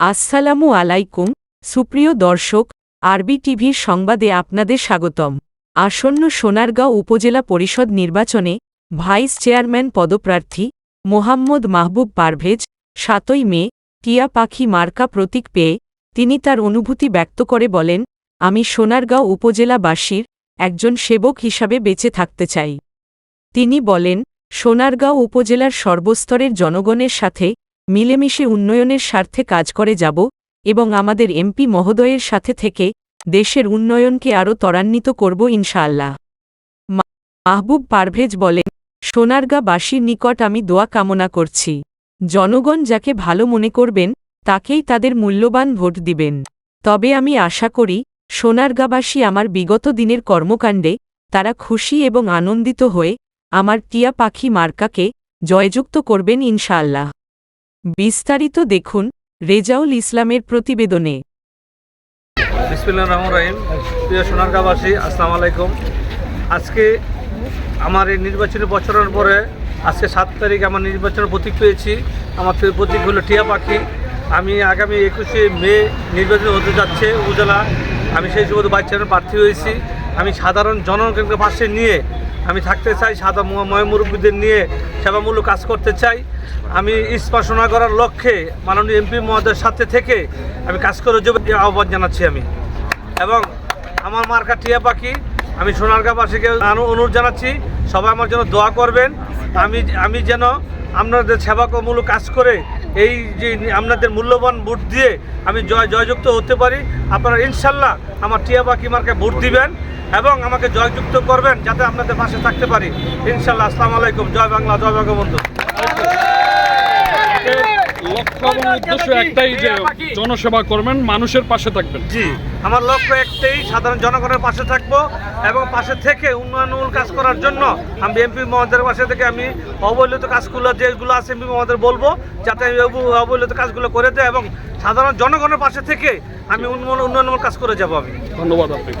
আসসালামু আলাইকুম, সুপ্রিয় দর্শক, আরবি টিভির সংবাদে আপনাদের স্বাগতম। আসন্ন সোনারগাঁও উপজেলা পরিষদ নির্বাচনে ভাইস চেয়ারম্যান পদপ্রার্থী মোহাম্মদ মাহবুব পারভেজ সাতই মে টিয়া পাখি মার্কা প্রতীক পেয়ে তিনি তার অনুভূতি ব্যক্ত করে বলেন, আমি সোনারগাঁও উপজেলাবাসীর একজন সেবক হিসাবে বেঁচে থাকতে চাই। তিনি বলেন, সোনারগাঁও উপজেলার সর্বস্তরের জনগণের সাথে মিলেমিশে উন্নয়নের স্বার্থে কাজ করে যাব এবং আমাদের এমপি মহোদয়ের সাথে থেকে দেশের উন্নয়নকে আরও ত্বরান্বিত করব ইনশাআল্লাহ। মাহবুব পারভেজ বলেন সোনারগাঁবাসীর নিকট আমি দোয়া কামনা করছি। জনগণ যাকে ভালো মনে করবেন, তাকেই তাদের মূল্যবান ভোট দিবেন। তবে আমি আশা করি সোনারগাঁবাসী আমার বিগত দিনের কর্মকাণ্ডে, তারা খুশি এবং আনন্দিত হয়ে, আমার টিয়া পাখি মার্কাকে জয়যুক্ত করবেন ইনশাআল্লাহ। বিস্তারিত দেখুন রেজাউল ইসলামের প্রতিবেদনে। আসসালামু আলাইকুম। আজকে আমার এই নির্বাচনী বছরের পরে আজকে সাত তারিখ আমার নির্বাচনের প্রতীক পেয়েছি। আমার প্রতীক হলো টিয়া পাখি। আমি আগামী একুশে মে নির্বাচন হতে যাচ্ছে উপজেলা। আমি সেই সুবাদে বাইচারের প্রার্থী হয়েছি। আমি সাধারণ জনগণকে পাশে নিয়ে আমি থাকতে চাই সাদা ময় মুরব্বীদের নিয়ে সেবামূলক কাজ করতে চাই। আমি স্পর্শনা করার লক্ষ্যে মাননীয় এমপি মহোদয়ের সাথে থেকে আমি কাজ করে যাব আহ্বান জানাচ্ছি আমি। এবং আমার মার্কা টিয়া পাখি, আমি সোনারগাঁবাসীকে অনুরোধ জানাচ্ছি, সবাই আমার জন্য দোয়া করবেন। আমি আমি যেন আপনাদের সেবামূলক কাজ করে এই যে আপনাদের মূল্যবান ভোট দিয়ে আমি জয় জয়যুক্ত হতে পারি, আপনারা ইনশাল্লাহ আমার টিয়া পাখি মার্কে ভোট দিবেন এবং আমাকে জয়যুক্ত করবেন যাতে আপনাদের পাশে থাকতে পারি। ইনশাল্লাহ, আসসালামু আলাইকুম। জয় বাংলা, জয় বঙ্গবন্ধু। লক্ষ্য এবং উদ্দেশ্য একটাই যে জনসেবা করবেন মানুষের পাশে থাকবেন। জি আমার লক্ষ্য একটাই সাধারণ জনগণের পাশে থাকব এবং পাশে থেকে উন্নয়নমূলক কাজ করার জন্য আমি এমপি মহোদয়ের পাশে থেকে আমি অবহেলিত কাজগুলো যেগুলো আছে এমপি মহোদয় বলব যাতে আমি অবহেলিত কাজগুলো করে দেয় এবং সাধারণ জনগণের পাশে থেকে আমি উন্নয়ন উন্নয়নমূলক কাজ করে যাব আমি। ধন্যবাদ আপনাকে।